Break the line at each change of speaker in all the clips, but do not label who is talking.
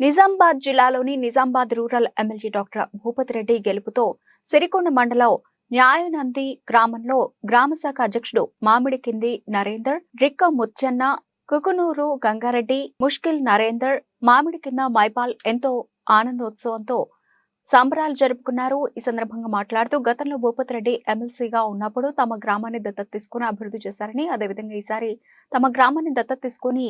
నిజామాబాద్ జిల్లాలోని Nizamabad rural MLA doctor Bhupathi Reddy గెలుపుతో Sirikonda మండలం న్యాయనంది గ్రామంలో గ్రామ శాఖ అధ్యక్షుడు మామిడి కింది నరేందర్ రిక్క ముత్యన్న కుకునూరు గంగారెడ్డి ముష్కిల్ నరేందర్ మామిడి కింద మైపాల్ ఎంతో ఆనందోత్సవంతో సంబరాలు జరుపుకున్నారు. ఈ సందర్భంగా మాట్లాడుతూ గతంలో భూపతి రెడ్డి ఎమ్మెల్సీగా ఉన్నప్పుడు తమ గ్రామాన్ని దత్తత తీసుకుని అభివృద్ధి చేశారని అదేవిధంగా ఈసారి తమ గ్రామాన్ని దత్తత తీసుకుని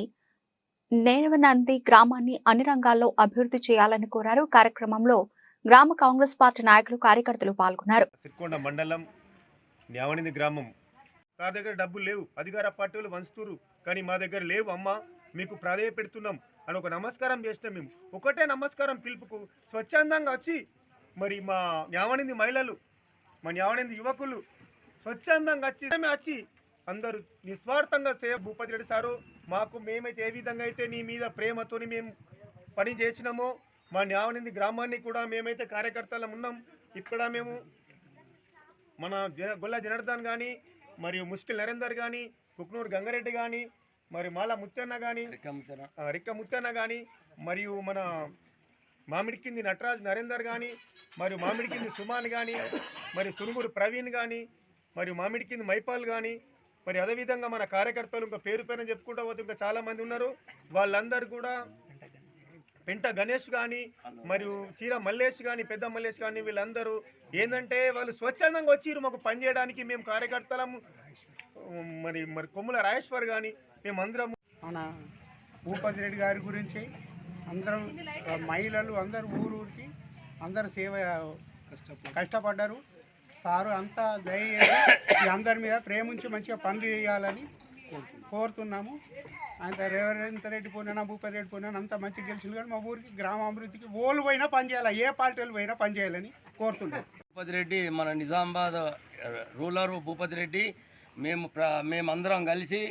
నేవనంది గ్రామాన్ని అన్ని రంగాల్లో అభివృద్ధి చేయాలని కోరారు. కార్యక్రమంలో గ్రామ కాంగ్రెస్ పార్టీ నాయకులు కార్యకర్తలు పాల్గొన్నారు.
సిరికొండ మండలం న్యావనింది గ్రామం. నా దగ్గర డబ్బులు లేవు. అధికార పార్టీలు వంచుతురు కానీ మా దగ్గర లేవు అమ్మ. మీకు ప్రాధాన్య పెడుతున్నాం అని ఒక నమస్కారం చేసినాం మేము. ఒకటే నమస్కారం పిలుపుకు స్వచ్ఛందంగా వచ్చి మరి మా న్యావనింది మహిళలు మా న్యావనింది యువకులు స్వచ్ఛందంగా వచ్చి వచ్చి అందరూ నిస్వార్థంగా చేయ భూపతి రెడ్డి సారు మాకు మేమైతే ఏ విధంగా అయితే నీ మీద ప్రేమతోని మేము పని చేసినామో మా న్యావనింది గ్రామాన్ని కూడా మేమైతే కార్యకర్తలం ఉన్నాం. ఇక్కడ మేము మన జన గొల్ల జనార్దన్ కానీ మరియు ముష్కిల్ నరేందర్ కానీ కుక్నూరు గంగారెడ్డి కానీ మరి మాల ముత్తన్న కానీ రిక్క ముత్తన్న. కానీ మరియు మన మామిడికింది నటరాజ్ నరేందర్ కానీ మరియు మామిడికింది సుమాన్ కానీ మరి సునుగురు ప్రవీణ్ కానీ మరియు మామిడికింది మైపాల్ కానీ మరి అదేవిధంగా మన కార్యకర్తలు ఇంకా పేరు పేరున చెప్పుకుంటూ పోతే ఇంకా చాలా మంది ఉన్నారు. వాళ్ళందరూ కూడా పెంట గణేష్ కానీ మరియు చీర మల్లేష్ కానీ పెద్ద మల్లేష్ కానీ వీళ్ళందరూ ఏంటంటే వాళ్ళు స్వచ్ఛందంగా వచ్చిర్రు మాకు పని చేయడానికి మేము కార్యకర్తలం మరి మరి కొమ్ముల రాజేశ్వర్ కానీ మేమందరం
మన భూపతి రెడ్డి గారి గురించి అందరం మహిళలు అందరు ఊరు ఊరికి అందరు సేవ కష్టపడ్డారు. సారు అంతా దయచేసి అందరి మీద ప్రేమించి మంచిగా పనులు చేయాలని కోరుతున్నాము. అంత రేవంత్ రెడ్డి పోయినా భూపతి రెడ్డి పోయినా అంత మంచి గెలిచింది కానీ మా ఊరికి గ్రామ అభివృద్ధికి ఓళ్ళు పోయినా పనిచేయాలి ఏ పార్టీలు పోయినా పని చేయాలని కోరుతున్నాం.
భూపతి రెడ్డి మన నిజామాబాద్ రూలర్ భూపతి రెడ్డి మేము ప్ర మేమందరం కలిసి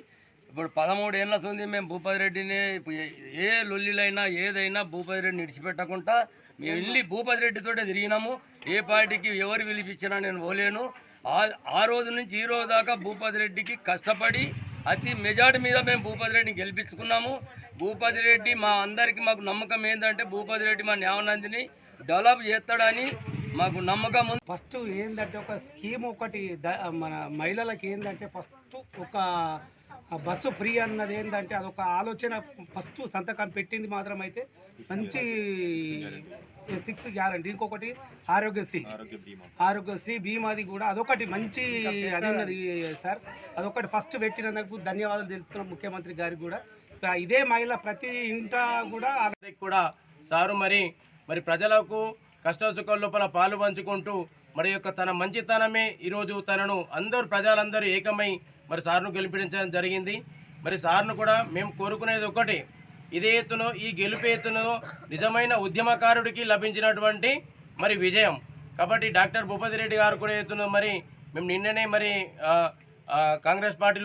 ఇప్పుడు పదమూడు ఏళ్ళ ఉంది మేము భూపతి రెడ్డిని ఇప్పుడు ఏ- లొల్లిలైనా ఏదైనా భూపతి రెడ్డిని విడిచిపెట్టకుండా మేము వెళ్ళి భూపతి రెడ్డితోటే తిరిగినాము ఏ పార్టీకి ఎవరు పిలిపించినా నేను పోలేను. ఆ ఆ రోజు నుంచి ఈ రోజు దాకా భూపతి రెడ్డికి కష్టపడి అతి మెజార్టీ మీద మేము భూపతి రెడ్డిని గెలిపించుకున్నాము. భూపతి రెడ్డి మా అందరికీ మాకు నమ్మకం ఏంటంటే భూపతి రెడ్డి మా న్యాయనందిని డెవలప్ చేస్తాడని మాకు నమ్మకం ఉంది.
ఫస్ట్ ఏంటంటే ఒక స్కీమ్ ఒకటి మన మహిళలకు ఏంటంటే ఫస్ట్ ఒక బస్సు ఫ్రీ అన్నది ఏంటంటే అదొక ఆలోచన. ఫస్ట్ సంతకం పెట్టింది మాత్రం అయితే మంచి సిక్స్ గ్యారంటీ. ఇంకొకటి ఆరోగ్యశ్రీ. ఆరోగ్యశ్రీ బీమాది కూడా అదొకటి మంచి అది ఉన్నది సార్. అదొకటి ఫస్ట్ పెట్టినందుకు ధన్యవాదాలు తెలుపుతున్నాం ముఖ్యమంత్రి గారికి కూడా. ఇదే మహిళ ప్రతి ఇంట కూడా
అందరికి కూడా సారు మరి మరి ప్రజలకు కష్ట సుఖాల లోపల పాలు పంచుకుంటూ మరి యొక్క తన మంచితనమే ఈరోజు తనను అందరూ ప్రజలందరూ ఏకమై మరి సార్ను గెలిపించడం జరిగింది. మరి సార్ను కూడా మేము కోరుకునేది ఒకటి ఇదే ఈ గెలుపు నిజమైన ఉద్యమకారుడికి లభించినటువంటి మరి విజయం. కాబట్టి డాక్టర్ భూపతి రెడ్డి గారు కూడా ఎత్తున మరి మేము నిన్ననే మరి కాంగ్రెస్ పార్టీలో